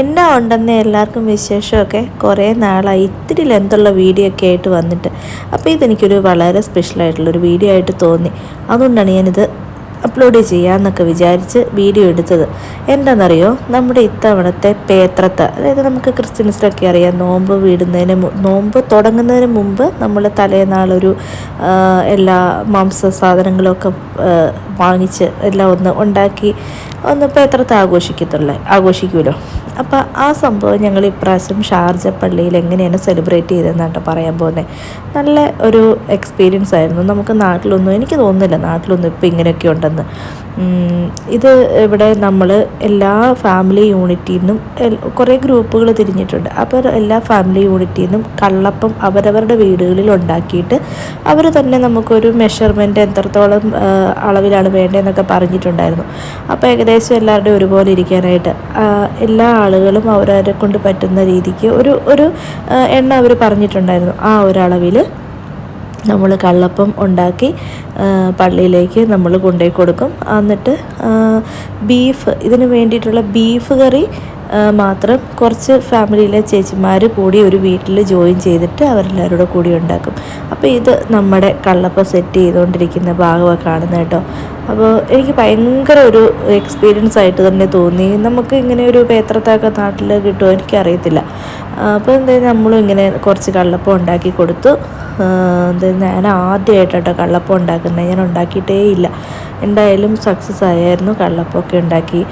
എന്നാ ഉണ്ടെന്ന് എല്ലാവർക്കും വിശേഷമൊക്കെ? കുറേ നാളായി. ഇത്തിരി ലെന്തുള്ള വീഡിയോ ഒക്കെ ആയിട്ട് വന്നിട്ട്. അപ്പോൾ ഇതെനിക്കൊരു വളരെ സ്പെഷ്യലായിട്ടുള്ളൊരു വീഡിയോ ആയിട്ട് തോന്നി. അതുകൊണ്ടാണ് ഞാനിത് അപ്ലോഡ് ചെയ്യാമെന്നൊക്കെ വിചാരിച്ച് വീഡിയോ എടുത്തത്. എന്താണെന്നറിയോ നമ്മുടെ ഇത്തവണത്തെ പേത്രത്ത്. അതായത് നമുക്ക് ക്രിസ്ത്യൻസിലൊക്കെ അറിയാം നോമ്പ് വീടുന്നതിന് നോമ്പ് തുടങ്ങുന്നതിന് മുമ്പ് നമ്മൾ തലേനാളൊരു എല്ലാ മാംസ സാധനങ്ങളൊക്കെ വാങ്ങിച്ച് എല്ലാം ഒന്ന് ഉണ്ടാക്കി ഒന്ന് പേത്രത്ത് ആഘോഷിക്കത്തുള്ള ആഘോഷിക്കുമല്ലോ അപ്പോൾ ആ സംഭവം ഞങ്ങൾ ഇപ്രാവശ്യം ഷാർജ പള്ളിയിൽ എങ്ങനെയാണ് സെലിബ്രേറ്റ് ചെയ്തതെന്നാട്ടോ പറയാൻ പോകുന്നത് നല്ല ഒരു എക്സ്പീരിയൻസ് ആയിരുന്നു. നമുക്ക് നാട്ടിലൊന്നും എനിക്ക് തോന്നുന്നില്ല നാട്ടിലൊന്നും ഇപ്പോൾ ഇങ്ങനെയൊക്കെ ഉണ്ടെന്ന്. ഇത് ഇവിടെ നമ്മൾ എല്ലാ ഫാമിലി യൂണിറ്റിൽ നിന്നും കുറേ ഗ്രൂപ്പുകൾ തിരിഞ്ഞിട്ടുണ്ട്. അപ്പോൾ എല്ലാ ഫാമിലി യൂണിറ്റിൽ നിന്നും കള്ളപ്പം അവരവരുടെ വീടുകളിൽ ഉണ്ടാക്കിയിട്ട് അവർ തന്നെ നമുക്കൊരു മെഷർമെന്റ് എത്രത്തോളം അളവിലാണ് വേണ്ടതെന്നൊക്കെ പറഞ്ഞിട്ടുണ്ടായിരുന്നു. അപ്പോൾ ഏകദേശം എല്ലാവരുടെയും ഒരുപോലെ ഇരിക്കാനായിട്ട് എല്ലാ ആളുകളും അവരവരെ കൊണ്ട് പറ്റുന്ന രീതിക്ക് ഒരു ഒരു എണ്ണ അവർ പറഞ്ഞിട്ടുണ്ടായിരുന്നു. ആ ഒരളവിൽ നമ്മൾ കള്ളപ്പം ഉണ്ടാക്കി പള്ളിയിലേക്ക് നമ്മൾ കൊണ്ടുപോയി കൊടുക്കും. എന്നിട്ട് ബീഫ് ഇതിന് വേണ്ടിയിട്ടുള്ള ബീഫ് കറി മാത്രം കുറച്ച് ഫാമിലിയിലെ ചേച്ചിമാർ കൂടി ഒരു വീട്ടിൽ ജോയിൻ ചെയ്തിട്ട് അവരെല്ലാവരും കൂടി ഉണ്ടാക്കും. അപ്പോൾ ഇത് നമ്മുടെ കള്ളപ്പം സെറ്റ് ചെയ്തുകൊണ്ടിരിക്കുന്ന ഭാഗമൊക്കെ കാണുന്നത് കേട്ടോ. അപ്പോൾ എനിക്ക് ഭയങ്കര ഒരു എക്സ്പീരിയൻസ് ആയിട്ട് തന്നെ തോന്നി. നമുക്ക് ഇങ്ങനെ ഒരു പേത്രത്തൊക്കെ നാട്ടിൽ കിട്ടുമോ എനിക്കറിയത്തില്ല. അപ്പോൾ എന്തായാലും നമ്മളും ഇങ്ങനെ കുറച്ച് കള്ളപ്പം ഉണ്ടാക്കി കൊടുത്തു. ഞാൻ ആദ്യമായിട്ടോ കള്ളപ്പം ഉണ്ടാക്കുന്നത്. ഞാൻ ഉണ്ടാക്കിയിട്ടേ ഇല്ല. എന്തായാലും സക്സസ് ആയായിരുന്നു. കള്ളപ്പമൊക്കെ ഉണ്ടാക്കി.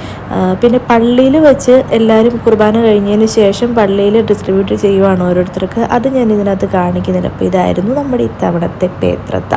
പിന്നെ പള്ളിയിൽ വെച്ച് എല്ലാവരും കുർബാന കഴിഞ്ഞതിന് ശേഷം പള്ളിയിൽ ഡിസ്ട്രിബ്യൂട്ട് ചെയ്യുവാണ് ഓരോരുത്തർക്ക്. അത് ഞാൻ ഇതിനകത്ത് കാണിക്കുന്നില്ല. അപ്പോൾ ഇതായിരുന്നു നമ്മുടെ ഇത്തവണത്തെ പേത്രത്ത.